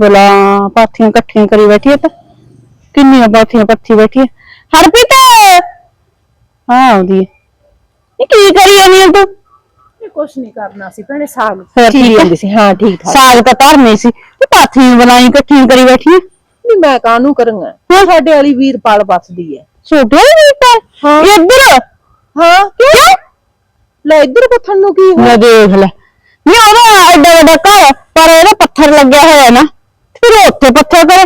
ਬਲਾ ਪਾਥੀਆਂ ਇਕੱਠੀਆਂ ਕਰੀ ਬੈਠੀ ਹੈ ਤਾਂ। ਕਿੰਨੀਆਂ ਪਾਥੀਆਂ ਪੱਥੀ ਬੈਠੀ ਹੈ ਹਰਪ੍ਰੀਤ! ਹਾਂ ਆਉਂਦੀ ਹੈ ਇਹ ਕੀ ਕਰੀ ਜਾਂਦੀ ਹੈ ਤੂੰ? ਇਹ ਕੁਛ ਨਹੀਂ ਕਰਨਾ ਸੀ ਭੈਣੇ ਸਾਗ। ਫਿਰ ਠੀਕ ਠੀਕ ਹੁੰਦੀ ਹੈ ਸੀ? ਹਾਂ ਠੀਕ ਠਾਕ। ਸਾਗ ਤਾਂ ਧਰਨੇ ਸੀ। ਤੇ ਪਾਥੀਆਂ ਬਣਾਈ ਇਕੱਠੀਆਂ ਕਰੀ ਬੈਠੀ ਨਹੀਂ ਮੈਂ ਕਾਹਨੂੰ ਕਰਾਂਗਾ? ਸਾਡੇ ਵਾਲੀ ਵੀਰਪਾਲ ਬਸਦੀ ਹੈ ਛੋਟੇ। ਇੱਧਰ? ਹਾਂ ਕਿਉਂ? ਲੈ ਇੱਧਰ ਪੱਥਰ ਨੂੰ ਕੀ ਹੋਇਆ? ਮੈਂ ਦੇਖ ਲੈ। ਨਹੀਂ ਉਹਦਾ ਐਡਾ ਵੱਡਾ ਘਰ ਪਰ ਇਹਦਾ ਪੱਥਰ ਲੱਗਿਆ ਹੋਇਆ ਨਾ। ਉਹ ਉੱਥੇ ਪੱਥਰ ਕਰੇ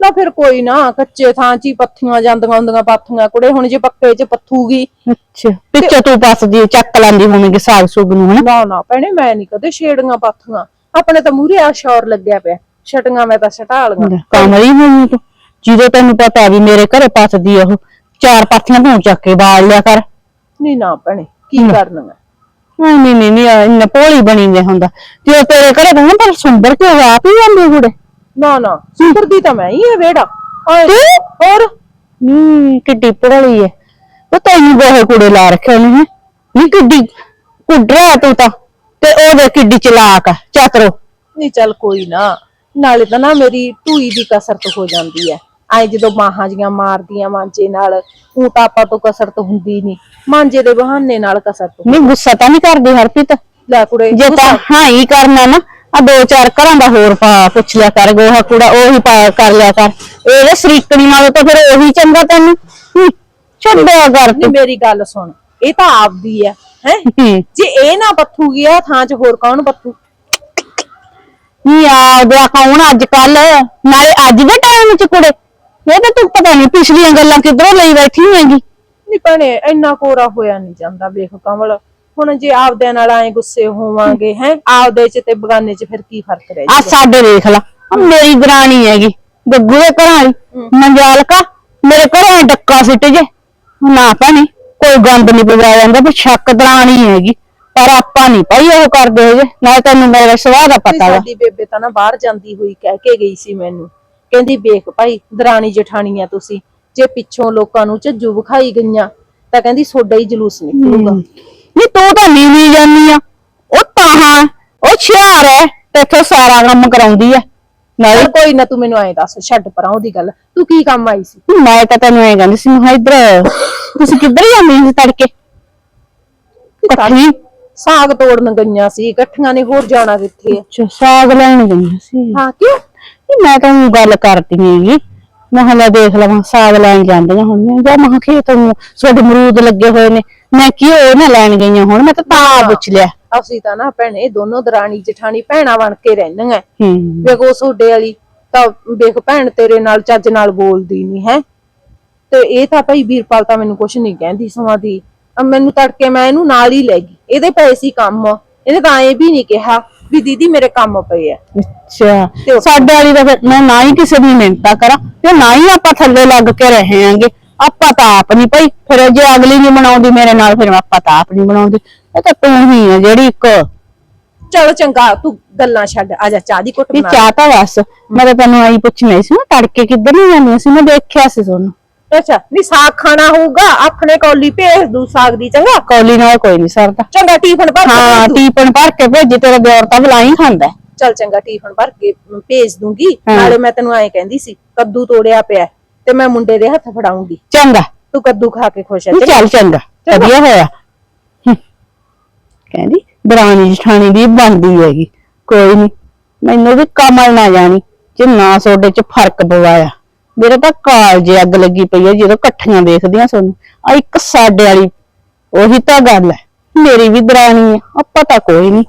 ਨਾ ਫਿਰ ਕੋਈ ਨਾ ਕੱਚੇ ਥਾਂ 'ਚ ਹੀ ਪੱਥੀਆਂ ਜਾਂਦੀਆਂ ਹੁੰਦੀਆਂ ਪਾਥੀਆਂ ਕੁੜੇ ਹੁਣ ਜੇ ਪੱਕੇ 'ਚ ਪੱਥੂਗੀ। ਅੱਛਾ ਪਿੱਛੇ ਤੂੰ ਪਸਦੀ ਚੱਕ ਲੈਂਦੀ ਹੋਵੇਂਗੀ ਸਾਗ ਸੁਗ ਨੂੰ ਹਨਾ? ਨਾ ਨਾ ਭੈਣੇ ਮੈਂ ਨਹੀਂ ਕਦੇ ਛੇੜੀਆਂ ਪਾਥੀਆਂ। ਆਪਣੇ ਤਾਂ ਮੂਰੇ ਆ ਸ਼ੌਰ ਲੱਗਿਆ ਪਿਆ। ਛਟੀਆਂ ਮੈਂ ਤਾਂ ਛਟਾ ਲੀਆਂ ਕਮਲੀ ਹੋਈ ਤੂੰ? ਜਦੋਂ ਤੈਨੂੰ ਪਤਾ ਵੀ ਮੇਰੇ ਘਰੇ ਪਸਦੀ ਉਹ ਚਾਰ ਪਾਥੀਆਂ ਤੂੰ ਚੱਕ ਕੇ ਬਾਲ ਲਿਆ ਕਰ। ਨਹੀਂ ਨਾ ਭੈਣੇ ਕੀ ਕਰਨਾ ਨਹੀਂ ਨਹੀਂ ਨਹੀਂ ਨਹੀਂ ਇੰਨਾ ਭੋਲੀ ਬਣੀ ਨੇ ਹੁੰਦਾ। ਜੇ ਤੇਰੇ ਘਰੇ ਤਾਂ ਪਰ ਸੁੰਦਰ ਕੇ ਉਹ ਆਪ ਹੀ ਜਾਂਦੇ ਕੁੜੇ। ਨਾ ਨਾ ਸੁਧਰਦੀ ਤਾਂ ਮੈਂ ਹੀ ਹੈ ਵੇੜਾ ਹੋਰ? ਹੂੰ ਕਿੱਡੀ ਭੋਲੀ ਹੈ ਉਹ ਤੈਨੂੰ ਗੋਹੇ ਕੁੜੇ ਲਾ ਰੱਖੇ ਨੇ ਨਹੀਂ ਕਿੱਡੀ ਕੁੱਡਰਾ ਤੂੰ ਤਾਂ। ਤੇ ਉਹ ਦੇ ਕਿੱਡੀ ਚਲਾਕ ਆ। ਚਾਤਰੋ ਨਹੀਂ ਚੱਲ ਕੋਈ ਨਾ। ਨਾਲੇ ਤਾਂ ਨਾ ਮੇਰੀ ਢੂਈ ਦੀ ਕਸਰਤ ਹੋ ਜਾਂਦੀ ਹੈ ਐ ਜਦੋਂ ਬਾਹਾਂ ਜੀਆਂ ਮਾਰਦੀਆਂ ਮਾਂਜੇ ਨਾਲ ਉਹ ਤਾਂ ਆਪਾਂ ਤੋਂ ਕਸਰਤ ਹੁੰਦੀ ਨਹੀਂ। ਮਾਂਜੇ ਦੇ ਬਹਾਨੇ ਨਾਲ ਕਸਰਤ ਨਹੀਂ ਗੁੱਸਾ ਤਾਂ ਨਹੀਂ ਕਰਦੀ ਹਰਪ੍ਰੀਤ। ਲੈ ਕੁੜੇ ਜੇ ਤਾਂ ਹਾਂ ਹੀ ਕਰਨਾ ਨਾ। ਆ ਦੋ ਚਾਰ ਘਰਾਂ ਦਾ ਹੋਰ ਪਾ ਪੁੱਛ ਲਿਆ ਕਰ ਗੋਹਾ ਕੂੜਾ ਉਹੀ ਪਾ ਕਰ ਲਿਆ ਕਰ। ਇਹਦੇ ਸਰੀਕਣੀ ਨਾਲੋਂ ਤਾਂ ਫਿਰ ਉਹੀ ਚੰਗਾ ਤੈਨੂੰ। ਹੂੰ, ਛੱਡਿਆ ਕਰ ਨਹੀਂ ਤੂੰ। ਮੇਰੀ ਗੱਲ ਸੁਣ ਇਹ ਤਾਂ ਆਪਦੀ ਹੈ ਹੈ? ਹੂੰ। ਜੇ ਇਹ ਨਾ ਪੱਥੂਗੀ ਆ ਥਾਂ 'ਚ ਹੋਰ ਕੌਣ ਪੱਥੂ ਨਹੀਂ ਆ ਕੌਣ ਅੱਜ ਕੱਲ ਨਾਲੇ ਅੱਜ ਦੇ ਟਾਈਮ ਚ ਕੁੜੇ ਇਹ ਤਾਂ ਤੂੰ ਪਤਾ ਨਹੀਂ ਪਿਛਲੀਆਂ ਗੱਲਾਂ ਕਿੱਧਰੋਂ ਲਈ ਬੈਠੀ ਹੋਏਗੀ। ਨਹੀਂ ਭੈਣੇ ਇੰਨਾ ਕੋਰਾ ਹੋਇਆ ਨਹੀਂ ਜਾਂਦਾ ਵੇਖ ਕਮਲ। ਹੁਣ ਜੇ ਆਪਦਿਆਂ ਨਾਲ ਐ ਗੁੱਸੇ ਹੋਵਾਂਗੇ ਹੈ? ਆਪਦੇ 'ਚ ਤੇ ਬਗਾਨੇ 'ਚ ਫਿਰ ਕੀ ਫ਼ਰਕ ਰਹਿ ਆ ਜਾਊਗਾ ਸਾਡੇ ਦੇਖ ਲਾ ਆਹ ਮੇਰੀ ਦਰਾਣੀ ਹੈਗੀ ਗੱਗੂ ਦੇ ਘਰਾਂ ਵਾਲੀ ਮੰਜਾਲਕਾ ਮੇਰੇ ਘਰੋਂ ਡੱਕਾ ਸਿੱਟ ਜੇ। ਨਾ ਭੈਣੀ ਕੋਈ ਗੰਦ ਨਹੀਂ ਪਜਾਇਆ ਜਾਂਦਾ ਪਰ ਸ਼ੱਕ ਦਰਾਣੀ ਹੈਗੀ ਪਰ ਆਪਾਂ ਨਹੀਂ ਭਾਈ ਉਹ ਕਰਦੇ ਹੈਗੇ ਨਾ ਤੈਨੂੰ ਮੇਰੇ ਸੁਭਾਅ ਦਾ ਪਤਾ ਵਾ। ਸਾਡੀ ਬੇਬੇ ਤਾਂ ਨਾ ਬਾਹਰ ਜਾਂਦੀ ਹੋਈ ਕਹਿ ਕੇ ਗਈ ਸੀ ਮੈਨੂੰ। ਕਹਿੰਦੀ ਵੇਖ ਭਾਈ ਦਰਾਣੀ ਜਠਾਣੀ ਆ ਤੁਸੀਂ ਜੇ ਪਿੱਛੋਂ ਲੋਕਾਂ ਨੂੰ ਝੱਜੂ ਵਿਖਾਈ ਗਈਆਂ ਤਾਂ ਕਹਿੰਦੀ ਸੋਡਾ ਹੀ ਜਲੂਸ ਨਿਕਲੂਗਾ। ਤੂੰ ਤਾਂ ਨੀਵੀਂ ਜਾਨੀ ਆ। ਉਹ ਤਾਂ ਹਾਂ ਉਹ ਹੁਸ਼ਿਆਰ ਹੈ ਤੇ ਇੱਥੇ ਸਾਰਾ ਕੰਮ ਕਰਾਉਂਦੀ ਆ ਨਾਲੇ ਚੱਲ ਕੋਈ ਨਾ ਤੂੰ ਮੈਨੂੰ ਐਂ ਦੱਸ ਛੱਡ ਪਰਾਂ ਉਹਦੀ ਗੱਲ। ਤੂੰ ਕੀ ਕੰਮ ਆਈ ਸੀ? ਮੈਂ ਤਾਂ ਤੈਨੂੰ ਐਂ ਕਹਿੰਦੀ ਸੀ ਮੈਂ ਇੱਧਰ ਤੁਸੀਂ ਕਿੱਧਰ ਜਾਂਦੇ ਸੀ ਤੜਕੇ? ਇਕੱਠੀ। ਸਾਗ ਤੋੜਨ ਗਈਆਂ ਸੀ ਇਕੱਠੀਆਂ ਨੇ ਹੋਰ ਜਾਣਾ ਕਿੱਥੇ? ਅੱਛਾ ਸਾਗ ਲੈਣ ਗਈਆਂ ਸੀ। ਹਾਂ ਕਿਉਂ? ਨਹੀਂ, ਮੈਂ ਤਾਂ ਊਂ ਗੱਲ ਕਰਦੀ ਹੈਗੀ। ਮੈਂ ਕਿਹਾ ਲੈ ਦੇਖ ਲਵਾਂ ਸਾਗ ਲੈਣ ਜਾਂਦੀਆਂ ਹੁਣ ਜਾਂ ਮਹਾਂ ਖੇਤ ਨੂੰ ਤੁਹਾਡੇ ਅਮਰੂਦ ਲੱਗੇ ਹੋਏ ਨੇ। ਮੈਂ ਕੀ ਉਹ ਨਾ ਲੈਣ ਗਈਆਂ ਹੁਣ ਮੈਂ ਤਾਂ ਤਾਂ ਪੁੱਛ ਲਿਆ। ਅਸੀਂ ਤਾਂ ਨਾ ਭੈਣੇ ਦੋਨੋਂ ਦਰਾਣੀ ਜਠਾਣੀ ਭੈਣਾਂ ਬਣ ਕੇ ਰਹਿੰਦੀਆਂ। ਹੂੰ। ਵੇਖ ਸੋਡੇ ਵਾਲੀ ਤਾਂ ਵੇਖ ਭੈਣ ਤੇਰੇ ਨਾਲ ਚੱਜ ਨਾਲ ਬੋਲਦੀ ਨਹੀਂ ਹੈ। ਤੇ ਇਹ ਤਾਂ ਭਾਈ ਵੀਰਪਾਲ ਤਾਂ ਮੈਨੂੰ ਕੁਛ ਨਹੀਂ ਕਹਿੰਦੀ ਸਮਾਂ ਦੀ। ਅਹ ਮੈਨੂੰ ਤੜਕੇ ਮੈਂ ਇਹਨੂੰ ਨਾਲ ਹੀ ਲੈ ਗਈ। ਇਹਦੇ ਪਏ ਸੀ ਕੰਮ ਇਹਨੇ ਤਾਂ ਐ ਵੀ ਨਹੀਂ ਕਿਹਾ ਵੀ ਦੀਦੀ ਮੇਰੇ ਕੰਮ ਪਏ ਆ। ਅੱਛਾ। ਸਾਡੇ ਵਾਲੀ ਦਾ ਫਿਰ ਮੈਂ ਨਾ ਹੀ ਕਿਸੇ ਦੀ ਮਿੰਤਾ ਕਰਾਂ ਤੇ ਨਾ ਹੀ ਆਪਾਂ ਥੱਲੇ ਲੱਗ ਕੇ ਰਹੇ ਆਂਗੇ ਆਪਾਂ ਤਾਂ ਆਪ ਨਹੀਂ ਭਾਈ। ਫਿਰ ਜੇ ਅਗਲੀ ਨਹੀਂ ਬਣਾਉਂਦੀ ਮੇਰੇ ਨਾਲ ਫਿਰ ਆਪਾਂ ਤਾਂ ਆਪ ਨਹੀਂ ਬਣਾਉਂਦੀ ਇਹ ਤਾਂ ਤੂੰ ਹੀ ਹੈ ਜਿਹੜੀ ਇੱਕ। ਚਲ ਚੰਗਾ ਤੂੰ ਗੱਲਾਂ ਛੱਡ ਆ ਜਾ ਚਾਹ ਦੀ ਘੁੱਟ ਵੀ ਬਣਾ ਚਾਹ ਤਾਂ ਬਸ। ਮੈਂ ਤਾਂ ਤੈਨੂੰ ਆਈ ਪੁੱਛਣਾ ਸੀ ਮੈਂ ਤੜਕੇ ਕਿੱਧਰ ਨੂੰ ਜਾਂਦੀ ਸੀ? ਮੈਂ ਦੇਖਿਆ ਸੀ ਤੁਹਾਨੂੰ। ਅੱਛਾ ਨਹੀਂ ਸਾਗ ਖਾਣਾ ਹੋਊਗਾ ਆਪਣੇ ਕੌਲੀ ਭੇਜ ਦੂ ਸਾਗ ਦੀ ਚੰਗਾ? ਕੌਲੀ ਨਾਲ ਕੋਈ ਨਹੀਂ ਸਰਦਾ। ਚੰਗਾ ਟੀਫਨ ਭਰ ਕੇ ਹਾਂ ਭੇਜ ਦੂੰ। ਟੀਪਨ ਭਰ ਕੇ ਭੇਜੀ ਤੇਰਾ ਦਿਓਰ ਤਾਂ ਬੁਲਾਈ ਖਾਂਦਾ। ਹੈ। ਚੱਲ ਚੰਗਾ ਟੀਫਨ ਭਰ ਕੇ ਭੇਜ ਦੂੰਗੀ। ਹਾਂ। ਨਾਲੇ ਮੈਂ ਤੈਨੂੰ ਐਂ ਕਹਿੰਦੀ ਸੀ ਕੱਦੂ ਤੋੜਿਆ ਪਿਆ। ਹੈ, ਤੇ ਮੈਂ ਮੁੰਡੇ ਦੇ ਹੱਥ ਫੜਾਉਂਗੀ। ਚੰਗਾ। ਤੂੰ ਕੱਦੂ ਖਾ ਕੇ ਖੁਸ਼ ਹੈ ਚੱਲ ਚੰਗਾ। ਵਧੀਆ ਹੋਇਆ। ਕਹਿੰਦੀ ਦਰਾਣੀ ਜਠਾਣੀ ਦੀ ਬਣਦੀ ਹੈਗੀ। ਕੋਈ ਨਹੀਂ ਮੈਨੂੰ ਵੀ ਕਮਲ ਨਾ ਜਾਣੀ ਜੇ ਨਾ ਸੋਡੇ ਚ ਫ਼ਰਕ ਪਵਾਇਆ। ਮੇਰੇ ਤਾਂ ਕਾਲਜੇ ਅੱਗ ਲੱਗੀ ਪਈ ਹੈ ਜਦੋਂ ਇਕੱਠੀਆਂ ਦੇਖਦੀਆਂ ਸਾਨੂੰ। ਆ ਇੱਕ ਸਾਡੇ ਵਾਲੀ ਉਹੀ ਤਾਂ ਗੱਲ ਹੈ। ਮੇਰੀ ਵੀ ਦਰਾਣੀ ਹੈ ਆਪਾਂ ਤਾਂ ਕੋਈ ਨਹੀਂ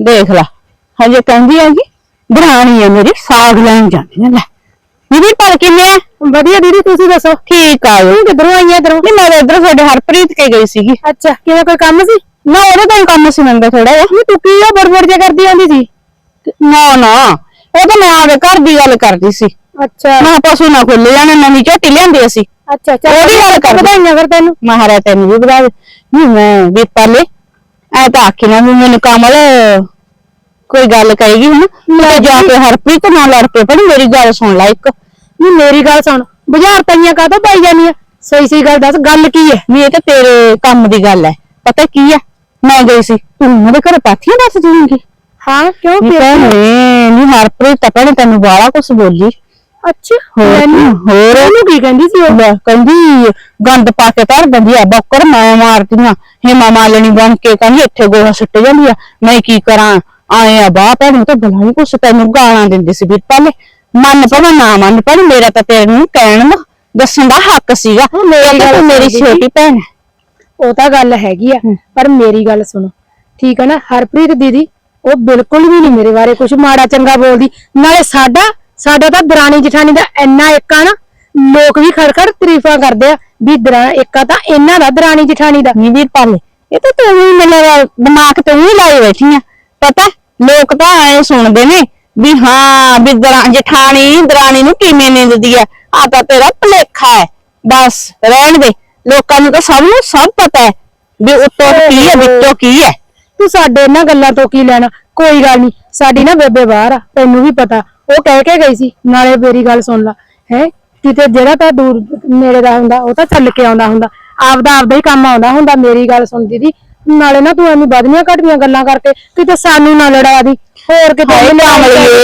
ਦੇਖ ਲਾ ਹਜੇ ਕਹਿੰਦੀ ਹੈਗੀ ਦਰਾਣੀ ਹੈ ਮੇਰੀ ਸਾਗ ਲੈਣ ਜਾਂਦੀ ਹੈ ਲੈ। ਦੀਦੀ ਪਰ ਕਿਵੇਂ ਆ ਵਧੀਆ ਦੀਦੀ ਤੁਸੀਂ ਦੱਸੋ? ਠੀਕ ਆ ਜੀ। ਕਿਧਰੋਂ ਆਈਆਂ ਇਧਰੋਂ? ਨਹੀਂ ਮੈਂ ਇਧਰੋਂ ਸਾਡੇ ਹਰਪ੍ਰੀਤ ਕੇ ਗਈ ਸੀਗੀ। ਅੱਛਾ ਕਿਵੇਂ ਕੋਈ ਕੰਮ ਸੀ? ਨਾ ਉਹਦੇ ਤਾਂ ਕੰਮ ਸੀ ਮੈਨੂੰ ਥੋੜਾ ਜਿਹਾ। ਨਹੀਂ ਤੂੰ ਕੀ ਆ ਬੜਬੜ ਜਿਹਾ ਕਰਦੀ ਆਂਦੀ ਸੀ? ਨਾ ਨਾ ਉਹ ਤਾਂ ਮੈਂ ਆਪਦੇ ਘਰ ਦੀ ਗੱਲ ਕਰਦੀ ਸੀ। ਅੱਛਾ। ਮੈਂ ਪਸ਼ੂ ਨਾ ਖੁੱਲ ਜਾਣਾ ਨਵੀਂ ਝੋਟੀ ਲਿਆਂਦੀ ਅਸੀਂ। ਅੱਛਾ ਅੱਛਾ ਉਹਦੀ ਗੱਲ ਕਰ ਵਧਾਈਆਂ ਫਿਰ ਤੈਨੂੰ। ਮਹਾਰਾਜ ਤੈਨੂੰ ਵੀ ਵਧਾਵੇ। ਨਹੀਂ ਮੈਂ ਵੀ ਪਹਿਲੇ ਐ ਤਾਂ ਆਖੀ ਨਾ ਵੀ ਮੈਨੂੰ ਕਮਲ ਕੋਈ ਗੱਲ ਕਹੇਗੀ ਹਨਾ ਮੈਂ ਜਾ ਕੇ ਹਰਪ੍ਰੀਤ ਨਾਲ ਲੜ ਪਏ ਪਰ ਮੇਰੀ ਗੱਲ ਸੁਣ ਲੈ ਇੱਕ। ਨਹੀਂ ਮੇਰੀ ਗੱਲ ਸੁਣ। ਬਾਜ਼ਾਰ ਤਾਈਆਂ ਕਾਹਤੋਂ ਪਾਈ ਜਾਨੀ ਆ? ਸਹੀ ਸਹੀ ਗੱਲ ਦੱਸ ਗੱਲ ਕੀ ਹੈ ਨਹੀਂ ਇਹ ਤਾਂ ਤੇਰੇ ਕੰਮ ਦੀ ਗੱਲ ਹੈ ਪਤਾ ਕੀ ਹੈ ਮੈਂ ਗਈ ਸੀ। ਤੂੰ ਉਹਨਾਂ ਦੇ ਘਰ ਪਾਥੀਆਂ ਦੱਸ ਜਾਏਂਗੀ ਹਾਂ ਕਿਉਂ ਨਹੀਂ ਹਰਪ੍ਰੀਤ ਹਰਪ੍ਰੀਤ ਤਾਂ ਭੈਣੇ ਤੈਨੂੰ ਬਾਲਾ ਕੁਛ ਬੋਲੀ। ਅੱਛਾ ਹੋਰ ਹੋਰ? ਉਹਨੂੰ ਕੀ ਕਹਿੰਦੀ ਸੀ ਉਹ? ਲੈ, ਕਹਿੰਦੀ ਗੰਦ ਪਾ ਕੇ ਧਰ ਦਿੰਦੀ ਆ ਬੌਕਰ ਮੈਂ ਮਾਰਦੀਆਂ ਹੇਮਾ ਮਾਲਣੀ ਬਣ ਕੇ ਕਹਿੰਦੀ ਇੱਥੇ ਗੋਹਾ ਸੁੱਟ ਜਾਂਦੀ ਆ। ਮੈਂ ਕੀ ਕਰਾਂ? ਆਏ ਆ ਬਾਹ ਭੈਣ ਤਾਂ ਬਲਾ ਨਹੀਂ ਕੁਛ ਤੈਨੂੰ ਗਾਲਾਂ ਦਿੰਦੀ ਸੀ ਵੀਰਪਾਲ ਮੰਨ ਭਾਵੇਂ ਨਾ ਮੰਨ ਪਰ ਮੇਰਾ ਤਾਂ ਤੇਰੇ ਨੂੰ ਕਹਿਣ ਦਾ ਦੱਸਣ ਦਾ ਹੱਕ ਸੀਗਾ। ਮੇਰੀ ਕਿਉਂਕਿ ਗੱਲ ਤੂੰ ਮੇਰੀ ਸੁਣ ਦੀਦੀ। ਛੋਟੀ ਭੈਣ ਹੈ। ਉਹ ਤਾਂ ਗੱਲ ਹੈਗੀ ਆ ਪਰ ਮੇਰੀ ਗੱਲ ਸੁਣੋ। ਠੀਕ ਹੈ ਨਾ ਹਰਪ੍ਰੀਤ ਦੀਦੀ ਉਹ ਬਿਲਕੁਲ ਵੀ ਨਹੀਂ ਮੇਰੇ ਬਾਰੇ ਕੁਝ ਮਾੜਾ ਚੰਗਾ ਬੋਲਦੀ। ਨਾਲੇ ਸਾਡਾ ਸਾਡਾ ਤਾਂ ਦਰਾਣੀ ਜਠਾਣੀ ਦਾ ਇੰਨਾ ਏਕਾ ਨਾ ਲੋਕ ਵੀ ਖੜਖੜ ਤਾਰੀਫਾਂ ਕਰਦੇ ਆ ਵੀ ਦਰਾ ਏਕਾ ਤਾਂ ਇਹਨਾਂ ਦਾ ਦਰਾਣੀ ਜਠਾਣੀ ਦਾ। ਨਹੀਂ ਵੀਰਪਾਲ ਇਹ ਤਾਂ ਤੂੰ ਵੀ ਮੇਰੇ ਦਿਮਾਗ ਤੇ ਹੀ ਲਾਈ ਬੈਠੀ ਆ। ਪਤਾ ਲੋਕ ਤਾਂ ਐ ਸੁਣਦੇ ਨੇ ਵੀ ਹਾਂ ਵੀ ਦਰਾਂ ਜਠਾਣੀ ਦਰਾਣੀ ਨੂੰ ਕਿਵੇਂ ਨਿੰਦਦੀ ਆ ਆ ਤਾਂ ਤੇਰਾ ਭਲੇਖਾ ਹੈ ਬਸ ਰਹਿਣ ਦੇ। ਲੋਕਾਂ ਨੂੰ ਤਾਂ ਸਭ ਨੂੰ ਸਭ ਪਤਾ ਹੈ ਵੀ ਉੱਤੋਂ ਕੀ ਹੈ ਵਿੱਚੋਂ ਕੀ ਹੈ ਤੂੰ ਸਾਡੇ ਇਹਨਾਂ ਗੱਲਾਂ ਤੋਂ ਕੀ ਲੈਣਾ? ਕੋਈ ਗੱਲ ਨਹੀਂ ਸਾਡੀ ਨਾ ਬੇਬੇ ਬਾਹਰ ਆ ਤੈਨੂੰ ਵੀ ਪਤਾ। ਉਹ ਕਹਿ ਕੇ ਗਈ ਸੀ ਨਾਲੇ ਮੇਰੀ ਗੱਲ ਸੁਣ ਲਾ। ਹੈ? ਕਿਤੇ ਜਿਹੜਾ ਤਾਂ ਦੂਰ ਨੇੜੇ ਦਾ ਹੁੰਦਾ ਉਹ ਤਾਂ ਚੱਲ ਕੇ ਆਉਂਦਾ ਹੁੰਦਾ। ਆਪਦਾ ਆਪਦਾ ਹੀ ਕੰਮ ਆਉਂਦਾ ਹੁੰਦਾ ਮੇਰੀ ਗੱਲ ਸੁਣ ਦੀਦੀ। ਨਾਲੇ ਨਾ ਤੂੰ ਐਵੇਂ ਵਧਣੀਆਂ ਘਟੀਆਂ ਗੱਲਾਂ ਕਰਕੇ ਕਿਤੇ ਸਾਨੂੰ ਨਾ ਲੜਾ ਦੀ। ਹੋਰ ਕਿਤੇ ਹਾਏ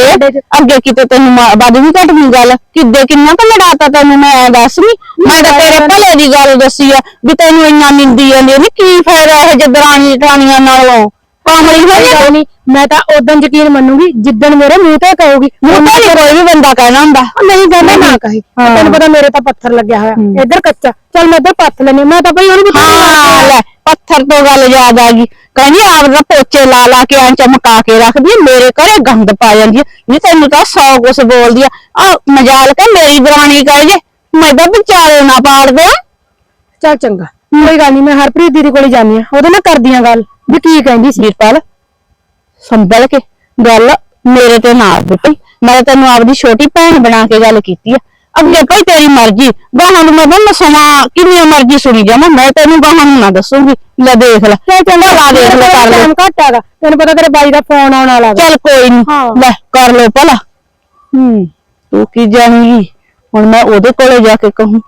ਸਾਡੇ ਚ- ਅੱਗੇ ਕਿਤੇ ਤੈਨੂੰ ਵੱਧ ਵੀ ਘਟ ਨਹੀਂ ਗੱਲ। ਕਿੱਦੇ ਕਿੰਨਾ ਕੁ ਲੜਾਤਾ ਤੈਨੂੰ ਮੈਂ ਐਂ ਦੱਸ ਨੀ। ਮੈਂ ਤਾਂ ਤੇਰੇ ਭਲੇ ਦੀ ਗੱਲ ਦੱਸੀ ਆ ਵੀ ਤੈਨੂੰ ਇੰਨਾ ਨਿੰਦੀ ਜਾਂਦੀ ਆ। ਨੀ ਕੀ ਫਾਇਦਾ ਇਹ ਜਦਰਾਨੀ ਟਾਣੀਆਂ ਨਾਲੋਂ? ਕਾਮਲੀ ਹੋ ਗੱਲ ਨੀ ਮੈਂ ਤਾਂ ਉਦੋਂ ਯਕੀਨ ਮੰਨੂਗੀ ਜਿੱਦਣ ਮੇਰੇ ਮੂੰਹ ਤੇ ਕਹੂਗੀ ਮੂੰਹ ਤੇ ਨੀ ਕੋਈ ਵੀ ਬੰਦਾ ਕਹਿਣਾ ਹੁੰਦਾ। ਉਹ ਨਹੀਂ ਕਹਿੰਦਾ ਨਾ ਕਹੇ। ਤੈਨੂੰ ਪਤਾ ਮੇਰੇ ਤਾਂ ਪੱਥਰ ਲੱਗਿਆ ਹੋਇਆ। ਇੱਧਰ ਕੱਚਾ। ਚੱਲ ਮੈਂ ਇੱਧਰ ਪੱਥ ਲੈਣੀ ਮੈਂ ਤਾਂ ਭਈ ਉਹਨੂੰ ਵੀ ਹਾਂ ਲੈ। ਪੱਥਰ ਤੋਂ ਗੱਲ ਯਾਦ ਆ ਗਈ। ਕਹਿੰਦੀ ਆਪ ਦਾ ਪੋਚੇ ਲਾ ਲਾ ਕੇ ਆਂ ਚਮਕਾ ਕੇ ਰੱਖਦੀ ਆ, ਮੇਰੇ ਘਰੇ ਗੰਦ ਪਾ ਜਾਂਦੀ ਆ। ਨਹੀਂ ਤੈਨੂੰ ਤਾਂ ਸੌ ਕੁਛ ਬੋਲਦੀ ਆ। ਆ ਮਜਾਲ ਕੇ ਮੇਰੀ ਦਰਾਣੀ ਕਹੇ ਜੇ ਮੈਂ ਤਾਂ ਵਿਚਾਰੇ ਨਾ ਪਾੜ ਦਿਆਂ। ਚੱਲ ਚੰਗਾ ਕੋਈ ਗੱਲ ਨਹੀਂ ਮੈਂ ਹਰਪ੍ਰੀਤ ਦੀਦੀ ਕੋਲੇ ਜਾਨੀ ਆ। ਉਹਦੇ ਨਾਲ ਕਰਦੀਆਂ ਗੱਲ ਵੀ ਕੀ ਕਹਿੰਦੀ ਸੀ? ਵੀਰਪਾਲ ਸੰਭਲ ਕੇ ਗੱਲ ਮੇਰੇ ਤੇ ਨਾ ਬੁੱਟੀ। ਮੈਂ ਤੈਨੂੰ ਆਪਦੀ ਛੋਟੀ ਭੈਣ ਬਣਾ ਕੇ ਗੱਲ ਕੀਤੀ ਆ। ਅੱਗੇ ਭਾਈ ਤੇਰੀ ਮਰਜ਼ੀ ਗਾਹਾਂ ਨੂੰ ਮੈਂ ਬੰਨ ਸਮਾਂ ਕਿੰਨੀ ਮਰਜ਼ੀ ਸੁਣੀ ਜਾਵਾਂ ਮੈਂ ਤੈਨੂੰ ਗਾਹਾਂ ਨੂੰ ਨਾ ਦੱਸੂਗੀ ਲੈ ਦੇਖ ਲੈ ਚੱਲ ਚੰਗਾ ਲਾ ਦੇਖ ਲੈ ਕਰ ਲੈ। ਟਾਈਮ ਘੱਟ ਹੈਗਾ ਤੈਨੂੰ ਪਤਾ ਤੇਰੇ ਬਾਈ ਦਾ ਫੋਨ ਆਉਣ ਵਾਲਾ ਵਾ। ਚੱਲ ਕੋਈ ਨਹੀਂ ਹਾਂ। ਲੈ ਕਰ ਲੋ ਭਲਾ। ਹੂੰ। ਤੂੰ ਕੀ ਜਾਣੇਗੀ? ਹੁਣ ਮੈਂ ਉਹਦੇ ਕੋਲੇ ਜਾ ਕੇ ਕਹੂੰ